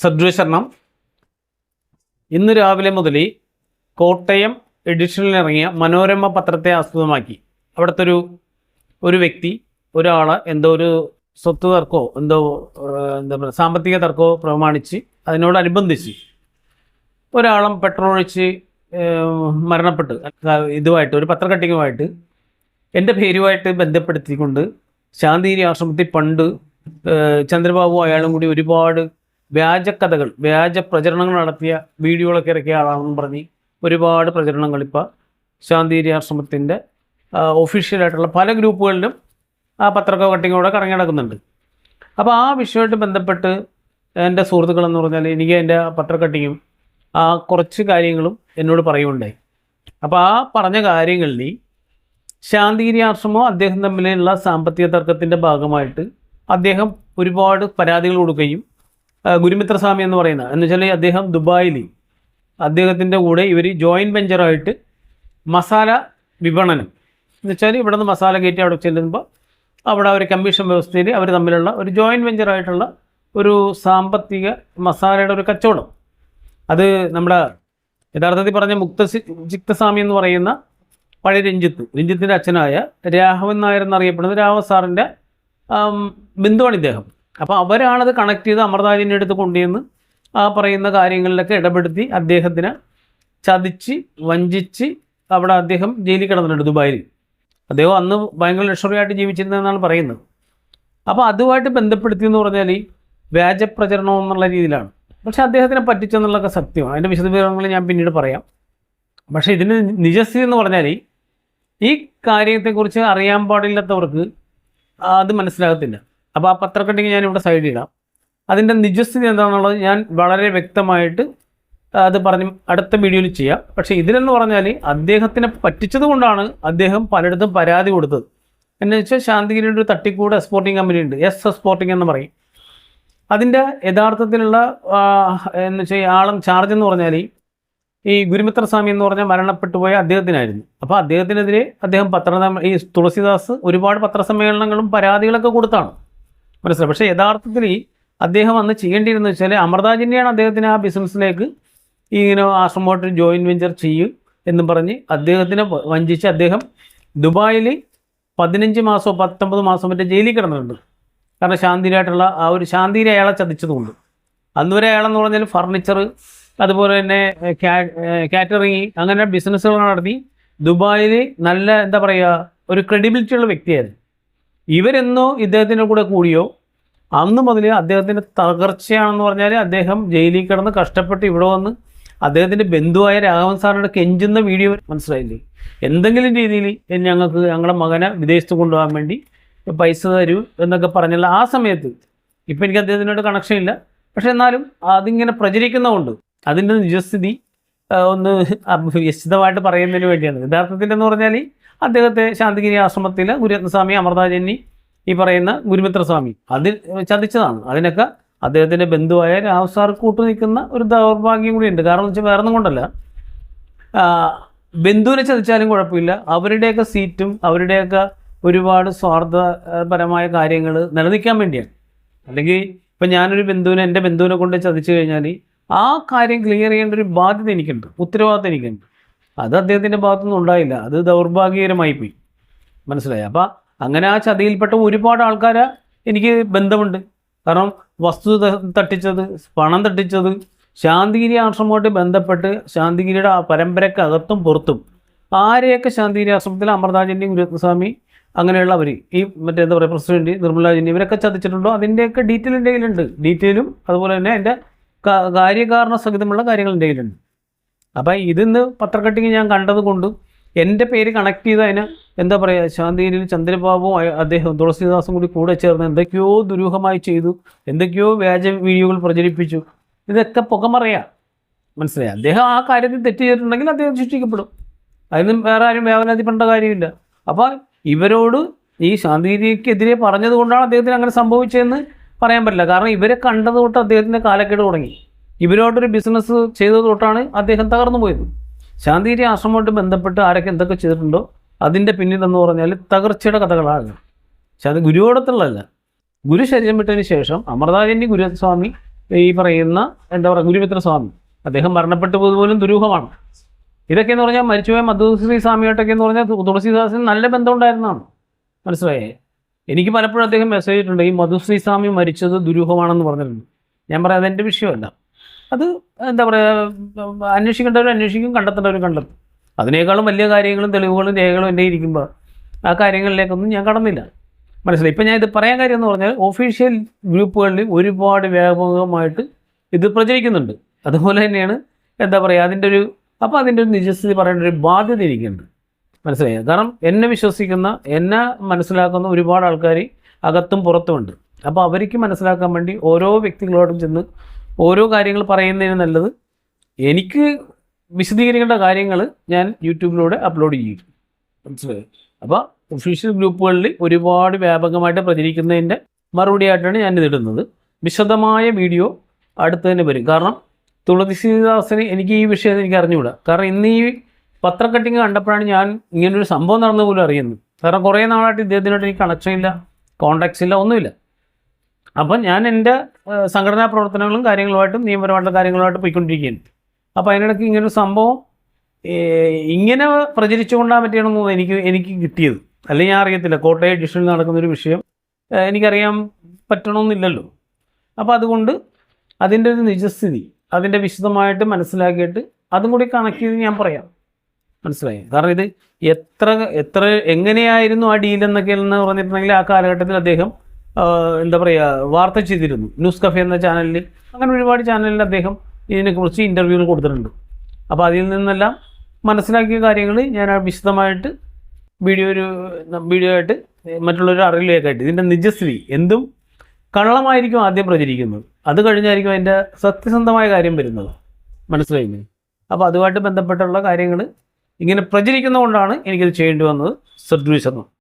സദ്വശരണം ഇന്ന് രാവിലെ മുതൽ കോട്ടയം എഡിഷനിൽ ഇറങ്ങിയ മനോരമ പത്രത്തെ ആസ്പദമാക്കി. അവിടുത്തെ ഒരു ഒരു വ്യക്തി ഒരാൾ എന്തോ ഒരു സ്വത്ത് തർക്കമോ എന്തോ എന്താ പറയുക സാമ്പത്തിക തർക്കമോ പ്രമാണിച്ച് അതിനോടനുബന്ധിച്ച് ഒരാളും പെട്രോൾ ഒഴിച്ച് മരണപ്പെട്ട്. ഇതുമായിട്ട് ഒരു പത്രക്കട്ടിങ്ങുമായിട്ട് എന്റെ പേരുമായിട്ട് ബന്ധപ്പെടുത്തിക്കൊണ്ട് ശാന്തിഗിരി ആശ്രമത്തിൽ പണ്ട് ചന്ദ്രബാബു അയാളും കൂടി ഒരുപാട് വ്യാജ കഥകൾ വ്യാജ പ്രചരണങ്ങൾ നടത്തിയ വീഡിയോകളൊക്കെ ഇറക്കിയ ആളാണെന്ന് പറഞ്ഞ് ഒരുപാട് പ്രചരണങ്ങൾ ഇപ്പോൾ ശാന്തിരി ആശ്രമത്തിന്റെ ഒഫീഷ്യലായിട്ടുള്ള പല ഗ്രൂപ്പുകളിലും ആ പത്രക്ക കട്ടിങ്ങോടെ കറങ്ങി നടക്കുന്നുണ്ട് അപ്പോൾ ആ വിഷയമായിട്ട് ബന്ധപ്പെട്ട് എന്റെ സുഹൃത്തുക്കളെന്ന് പറഞ്ഞാൽ എനിക്ക് എന്റെ പത്രക്കട്ടിങ്ങും ആ കുറച്ച് കാര്യങ്ങളും എന്നോട് പറയുകയുണ്ടായി. അപ്പോൾ ആ പറഞ്ഞ കാര്യങ്ങളിൽ ശാന്തിഗിരി ആശ്രമവും അദ്ദേഹം തമ്മിലുള്ള സാമ്പത്തിക തർക്കത്തിന്റെ ഭാഗമായിട്ട് അദ്ദേഹം ഒരുപാട് പരാതികൾ കൊടുക്കുകയും ഗുരുമിത്ര സ്വാമി എന്ന് പറയുന്ന. എന്ന് വെച്ചാൽ അദ്ദേഹം ദുബായിൽ അദ്ദേഹത്തിന്റെ കൂടെ ഇവർ ജോയിന്റ് വെഞ്ചറായിട്ട് മസാല വിപണനം. എന്ന് വെച്ചാൽ ഇവിടെ നിന്ന് മസാല കയറ്റി അവിടെ ചെല്ലുമ്പോൾ അവിടെ അവർ കമ്മീഷൻ വ്യവസ്ഥയിൽ അവർ തമ്മിലുള്ള ഒരു ജോയിന്റ് വെഞ്ചറായിട്ടുള്ള ഒരു സാമ്പത്തിക മസാലയുടെ ഒരു കച്ചവടം. അത് നമ്മുടെ യഥാർത്ഥത്തിൽ പറഞ്ഞ മുക്ത ചിക്തസ്വാമി എന്ന് പറയുന്ന പഴയ രഞ്ജിത്ത് രഞ്ജിത്തിന്റെ അച്ഛനായ രാഘവൻ നായർ എന്നറിയപ്പെടുന്നത് രാഘവ സാറിന്റെ ബന്ധുവാണ് ഇദ്ദേഹം. അപ്പോൾ അവരാണത് കണക്ട് ചെയ്ത് അമൃതാജിന്റെ അടുത്ത് കൊണ്ടുവന്ന് ആ പറയുന്ന കാര്യങ്ങളിലൊക്കെ ഇടപെടുത്തി അദ്ദേഹത്തിന് ചതിച്ച് വഞ്ചിച്ച് അവിടെ അദ്ദേഹം ജയിലിൽ കിടന്നിട്ടുണ്ട് ദുബായിൽ. അദ്ദേഹം അന്ന് ഭയങ്കര ലക്ഷറി ആയിട്ട് ജീവിച്ചിരുന്നതെന്നാണ് പറയുന്നത്. അപ്പോൾ അതുമായിട്ട് ബന്ധപ്പെടുത്തി എന്ന് പറഞ്ഞാൽ ഈ വ്യാജപ്രചരണം എന്നുള്ള രീതിയിലാണ്. പക്ഷെ അദ്ദേഹത്തിനെ പറ്റിച്ചെന്നുള്ളതൊക്കെ സത്യമാണ്. അതിന്റെ വിശദവിവരങ്ങൾ ഞാൻ പിന്നീട് പറയാം. പക്ഷേ ഇതിന് നിജസ്ഥിതി എന്ന് പറഞ്ഞാൽ ഈ കാര്യത്തെക്കുറിച്ച് അറിയാൻ പാടില്ലാത്തവർക്ക് അത് മനസ്സിലാകത്തില്ല. അപ്പോൾ ആ ഞാൻ ഇവിടെ സൈഡിൽ ഇടാം. അതിന്റെ നിജസ്ഥിതി എന്താണെന്നുള്ളത് ഞാൻ വളരെ വ്യക്തമായിട്ട് അത് പറഞ്ഞ് അടുത്ത വീഡിയോയിൽ ചെയ്യാം. പക്ഷേ ഇതിലെന്ന് പറഞ്ഞാൽ അദ്ദേഹത്തിനെ പറ്റിച്ചത് കൊണ്ടാണ് അദ്ദേഹം പലയിടത്തും പരാതി കൊടുത്തത്. എന്നു വെച്ചാൽ ശാന്തിഗിരിയുടെ ഒരു തട്ടിക്കൂട് എക്സ്പോർട്ടിംഗ് കമ്പനി ഉണ്ട്. എസ് എക്സ്പോർട്ടിംഗ് എന്ന് പറയും. അതിന്റെ യഥാർത്ഥത്തിലുള്ള എന്ന് വെച്ചാൽ ആളും ചാർജ് എന്ന് പറഞ്ഞാൽ ഈ ഗുരുമിത്ര സ്വാമി എന്ന് പറഞ്ഞാൽ മരണപ്പെട്ടു പോയ അദ്ദേഹത്തിനായിരുന്നു. അപ്പോൾ അദ്ദേഹത്തിനെതിരെ അദ്ദേഹം പത്ര ഈ തുളസിദാസ് ഒരുപാട് പത്രസമ്മേളനങ്ങളും പരാതികളൊക്കെ കൊടുത്താണ്. മനസ്സിലായി. പക്ഷേ യഥാർത്ഥത്തിൽ അദ്ദേഹം അന്ന് ചെയ്യേണ്ടിയിരുന്നത് വെച്ചാൽ അമൃതാജിനെയാണ് അദ്ദേഹത്തിന് ആ ബിസിനസ്സിലേക്ക് ഇങ്ങനെ ആശ്രമമായിട്ട് ജോയിന്റ് വെഞ്ചർ ചെയ്യും എന്ന് പറഞ്ഞ് അദ്ദേഹത്തിനെ വഞ്ചിച്ച് അദ്ദേഹം ദുബായിൽ പതിനഞ്ച് മാസമോ പത്തൊമ്പത് മാസം മറ്റേ ജയിലിൽ കിടന്നിട്ടുണ്ട്. കാരണം ശാന്തിയിലായിട്ടുള്ള ആ ഒരു ശാന്തിയിൽ അയാളെ ചതിച്ചതുകൊണ്ട്. അന്ന് വരെ അയാളെന്ന് പറഞ്ഞാൽ ഫർണിച്ചർ അതുപോലെ തന്നെ കാറ്ററിങ് അങ്ങനെ ബിസിനസ്സുകൾ നടത്തി ദുബായിൽ നല്ല എന്താ പറയുക ഒരു ക്രെഡിബിലിറ്റി ഉള്ള വ്യക്തിയായിരുന്നു. ഇവരെന്നോ ഇദ്ദേഹത്തിന്റെ കൂടെ കൂടിയോ അന്ന് മുതൽ അദ്ദേഹത്തിന്റെ തകർച്ചയാണെന്ന് പറഞ്ഞാൽ അദ്ദേഹം ജയിലിൽ കിടന്ന് കഷ്ടപ്പെട്ട് ഇവിടെ വന്ന് അദ്ദേഹത്തിന്റെ ബന്ധുവായ രാഘവൻ സാറിന്റെ കെഞ്ചുന്ന വീഡിയോ മനസ്സിലായില്ലേ? എന്തെങ്കിലും രീതിയിൽ ഞങ്ങൾക്ക് ഞങ്ങളുടെ മകനെ വിദേശത്ത് കൊണ്ടുപോകാൻ വേണ്ടി പൈസ തരൂ എന്നൊക്കെ പറഞ്ഞുള്ള ആ സമയത്ത് ഇപ്പം എനിക്ക് അദ്ദേഹത്തിനോട് കണക്ഷൻ ഇല്ല. പക്ഷെ എന്നാലും അതിങ്ങനെ പ്രചരിക്കുന്നതുകൊണ്ട് അതിന്റെ നിജസ്ഥിതി ഒന്ന് വിശദമായിട്ട് പറയുന്നതിന് വേണ്ടിയാണ്. യഥാർത്ഥത്തിൽ എന്ന് പറഞ്ഞാൽ അദ്ദേഹത്തെ ശാന്തിഗിരി ആശ്രമത്തിലെ ഗുരുരത്നസ്വാമി അമൃതാജന്നി ഈ പറയുന്ന ഗുരുമിത്ര സ്വാമി അതിൽ ചതിച്ചതാണ്. അതിനൊക്കെ അദ്ദേഹത്തിന്റെ ബന്ധുവായ രാവ് സാർ കൂട്ടു നിൽക്കുന്ന ഒരു ദൗർഭാഗ്യം കൂടിയുണ്ട് കാരണം വെച്ചാൽ വേറെ ഒന്നും കൊണ്ടല്ല ബന്ധുവിനെ ചതിച്ചാലും കുഴപ്പമില്ല. അവരുടെയൊക്കെ സീറ്റും അവരുടെയൊക്കെ ഒരുപാട് സ്വാർത്ഥപരമായ കാര്യങ്ങൾ നിലനിൽക്കാൻ വേണ്ടിയാണ്. അല്ലെങ്കിൽ ഇപ്പം ഞാനൊരു ബന്ധുവിനെ എന്റെ ബന്ധുവിനെ കൊണ്ട് ചതിച്ചു കഴിഞ്ഞാൽ ആ കാര്യം ക്ലിയർ ചെയ്യേണ്ട ഒരു ബാധ്യത എനിക്കുണ്ട്. ഉത്തരവാദിത്തം എനിക്കുണ്ട്. അത് അദ്ദേഹത്തിന്റെ ഭാഗത്തുനിന്ന് ഉണ്ടായില്ല. അത് ദൗർഭാഗ്യകരമായി പോയി. മനസ്സിലായി? അപ്പം അങ്ങനെ ആ ചതിയിൽപ്പെട്ട ഒരുപാട് ആൾക്കാരെ എനിക്ക് ബന്ധമുണ്ട്. കാരണം വസ്തു തട്ടിച്ചത് പണം തട്ടിച്ചത് ശാന്തിഗിരി ആശ്രമമായിട്ട് ബന്ധപ്പെട്ട് ശാന്തിഗിരിയുടെ ആ പരമ്പരക്കകത്തും പുറത്തും ആരെയൊക്കെ ശാന്തിഗിരി ആശ്രമത്തിൽ അമൃതാജന്യം ഗുരുസ്വാമി അങ്ങനെയുള്ളവർ ഈ മറ്റേ എന്താ പറയുക പ്രസിഡന്റ് നിർമ്മലാജന്യം ഇവരൊക്കെ ചതിച്ചിട്ടുണ്ടോ? അതിന്റെയൊക്കെ ഡീറ്റെയിൽ എന്റെ കയ്യിലുണ്ട് ഡീറ്റെയിലും അതുപോലെ തന്നെ എന്റെ കാര്യകാരണ സഹിതമുള്ള കാര്യങ്ങൾ എന്റെ കയ്യിലുണ്ട് അപ്പം ഇതിന്ന് പത്രക്കട്ടിങ് ഞാൻ കണ്ടത് കൊണ്ടും എന്റെ പേര് കണക്ട് ചെയ്ത് അതിന് എന്താ പറയുക ശാന്തിഗിരിയിൽ ചന്ദ്രബാബുവും അദ്ദേഹം തുളസീദാസും കൂടി കൂടെ ചേർന്ന് എന്തൊക്കെയോ ദുരൂഹമായി ചെയ്തു എന്തൊക്കെയോ വ്യാജ വീഡിയോകൾ പ്രചരിപ്പിച്ചു. ഇതൊക്കെ പുകമറിയാം. മനസ്സിലായി? അദ്ദേഹം ആ കാര്യത്തിൽ തെറ്റ് ചെയ്തിട്ടുണ്ടെങ്കിൽ അദ്ദേഹം ശിക്ഷിക്കപ്പെടും. അതിനും വേറെ ആരും വേവനാതിപ്പെടേണ്ട കാര്യമില്ല. അപ്പോൾ ഇവരോട് ഈ ശാന്തിഗിരിക്കെതിരെ പറഞ്ഞതുകൊണ്ടാണ് അദ്ദേഹത്തിന് അങ്ങനെ സംഭവിച്ചതെന്ന് പറയാൻ പറ്റില്ല. കാരണം ഇവരെ കണ്ടത് തൊട്ട് അദ്ദേഹത്തിന്റെ കാലക്കേട് തുടങ്ങി. ഇവരോട്ടൊരു ബിസിനസ് ചെയ്തത് തൊട്ടാണ് അദ്ദേഹം തകർന്നു പോയത്. ശാന്തിഗിരി ആശ്രമമായിട്ട് ബന്ധപ്പെട്ട് ആരൊക്കെ എന്തൊക്കെ ചെയ്തിട്ടുണ്ടോ അതിന്റെ പിന്നിലെന്ന് പറഞ്ഞാൽ തകർച്ചയുടെ കഥകളാണ്. പക്ഷെ അത് ഗുരുവോടത്തുള്ളതല്ല ഗുരു ശരീരം വിട്ടതിന് ശേഷം അമൃതാചന്യ ഗുരുസ്വാമി ഈ പറയുന്ന എന്താ പറയുക ഗുരുമിത്ര സ്വാമി അദ്ദേഹം മരണപ്പെട്ടു പോലും ദുരൂഹമാണ്. ഇതൊക്കെ എന്ന് പറഞ്ഞാൽ മരിച്ചുപോയ മധുശ്രീ സ്വാമിയായിട്ടൊക്കെ എന്ന് പറഞ്ഞാൽ തുളസീദാസിന് നല്ല ബന്ധം ഉണ്ടായിരുന്നതാണ് മനസ്സിലായേ? എനിക്ക് പലപ്പോഴും അദ്ദേഹം മെസ്സേജ് ഇട്ടുണ്ട് ഈ മധുശ്രീ സ്വാമി മരിച്ചത് ദുരൂഹമാണെന്ന് പറഞ്ഞിട്ടുണ്ട്. ഞാൻ പറയാം അതെന്റെ വിഷയമല്ല. അത് എന്താ പറയുക അന്വേഷിക്കേണ്ടവരും അന്വേഷിക്കും കണ്ടെത്തേണ്ടവരും കണ്ടെത്തും. അതിനേക്കാളും വലിയ കാര്യങ്ങളും തെളിവുകളും രേഖകളും എന്റെ ഇരിക്കുമ്പോൾ ആ കാര്യങ്ങളിലേക്കൊന്നും ഞാൻ കടന്നില്ല. മനസ്സിലായി? ഇപ്പം ഞാൻ ഇത് പറയാൻ കാര്യം എന്ന് പറഞ്ഞാൽ ഒഫീഷ്യൽ ഗ്രൂപ്പുകളിൽ ഒരുപാട് വ്യാപകമായിട്ട് ഇത് പ്രചരിക്കുന്നുണ്ട്. അതുപോലെ തന്നെയാണ് എന്താ പറയുക അതിന്റെ ഒരു അപ്പോൾ അതിന്റെ ഒരു നിജസ്ഥിതി പറയേണ്ട ഒരു ബാധ്യത എനിക്കുണ്ട്. മനസ്സിലായി? കാരണം എന്നെ വിശ്വസിക്കുന്ന എന്നെ മനസ്സിലാക്കുന്ന ഒരുപാട് ആൾക്കാർ അകത്തും പുറത്തുമുണ്ട് അപ്പോൾ അവർക്ക് മനസ്സിലാക്കാൻ വേണ്ടി ഓരോ വ്യക്തികളോടും ചെന്ന് ഓരോ കാര്യങ്ങൾ പറയുന്നതിന് നല്ലത് എനിക്ക് വിശദീകരിക്കേണ്ട കാര്യങ്ങൾ ഞാൻ യൂട്യൂബിലൂടെ അപ്ലോഡ് ചെയ്യും. മനസ്സിലായി? അപ്പോൾ ഒഫീഷ്യൽ ഗ്രൂപ്പുകളിൽ ഒരുപാട് വ്യാപകമായിട്ട് പ്രചരിക്കുന്നതിന്റെ മറുപടിയായിട്ടാണ് ഞാൻ ഇതിടുന്നത് വിശദമായ വീഡിയോ അടുത്ത് തന്നെ വരും. കാരണം തുളസിദാസിന് എനിക്ക് ഈ വിഷയം എനിക്ക് അറിഞ്ഞുകൂടാ. കാരണം ഇന്ന് ഈ പത്രക്കട്ടിങ് കണ്ടപ്പോഴാണ് ഞാൻ ഇങ്ങനൊരു സംഭവം നടന്നു പോലും അറിയുന്നത്. കാരണം കുറേ നാളായിട്ട് ഇദ്ദേഹത്തിനായിട്ട് എനിക്ക് കണക്ഷൻ ഇല്ല കോണ്ടാക്ട്സ് ഇല്ല ഒന്നുമില്ല. അപ്പം ഞാൻ എന്റെ സംഘടനാ പ്രവർത്തനങ്ങളും കാര്യങ്ങളുമായിട്ടും നിയമപരമായിട്ടുള്ള കാര്യങ്ങളുമായിട്ട് പോയിക്കൊണ്ടിരിക്കുകയാണ്. അപ്പോൾ അതിനിടയ്ക്ക് ഇങ്ങനൊരു സംഭവം ഇങ്ങനെ പ്രചരിച്ചുകൊണ്ടാൻ പറ്റിയാണെന്ന് എനിക്ക് എനിക്ക് കിട്ടിയത്. അല്ലെങ്കിൽ ഞാൻ അറിയത്തില്ല. കോട്ടയം ഡിസ്ട്രിക്റ്റിൽ നടക്കുന്നൊരു വിഷയം എനിക്കറിയാൻ പറ്റണമെന്നില്ലല്ലോ അപ്പോൾ അതുകൊണ്ട് അതിന്റെ ഒരു നിജസ്ഥിതി അതിന്റെ വിശദമായിട്ട് മനസ്സിലാക്കിയിട്ട് അതും കൂടി കണക്ട് ചെയ്ത് ഞാൻ പറയാം. മനസ്സിലായി? കാരണം ഇത് എത്ര എത്ര എങ്ങനെയായിരുന്നു ആ ഡീൽ എന്നൊക്കെ എന്ന് പറഞ്ഞിട്ടുണ്ടെങ്കിൽ ആ കാലഘട്ടത്തിൽ അദ്ദേഹം എന്താ പറയുക വാർത്ത ചെയ്തിരുന്നു. ന്യൂസ് കഫേ എന്ന ചാനലിൽ അങ്ങനെ ഒരുപാട് ചാനലിൽ അദ്ദേഹം ഇതിനെക്കുറിച്ച് ഇന്റർവ്യൂകൾ കൊടുത്തിട്ടുണ്ട്. അപ്പോൾ അതിൽ നിന്നെല്ലാം മനസ്സിലാക്കിയ കാര്യങ്ങൾ ഞാൻ വിശദമായിട്ട് വീഡിയോ ഒരു വീഡിയോ ആയിട്ട് മറ്റുള്ളവർ അറിയിലേക്കായിട്ട് ഇതിന്റെ നിജസ്ഥിതി എന്തും കള്ളമായിരിക്കും ആദ്യം പ്രചരിക്കുന്നത്. അത് കഴിഞ്ഞായിരിക്കും അതിന്റെ സത്യസന്ധമായ കാര്യം വരുന്നത്. മനസ്സിലായില്ലേ? അപ്പോൾ അതുമായിട്ട് ബന്ധപ്പെട്ടുള്ള കാര്യങ്ങൾ ഇങ്ങനെ പ്രചരിക്കുന്നതുകൊണ്ടാണ് എനിക്കത് ചെയ്യേണ്ടി വന്നത്. ശർമ്മ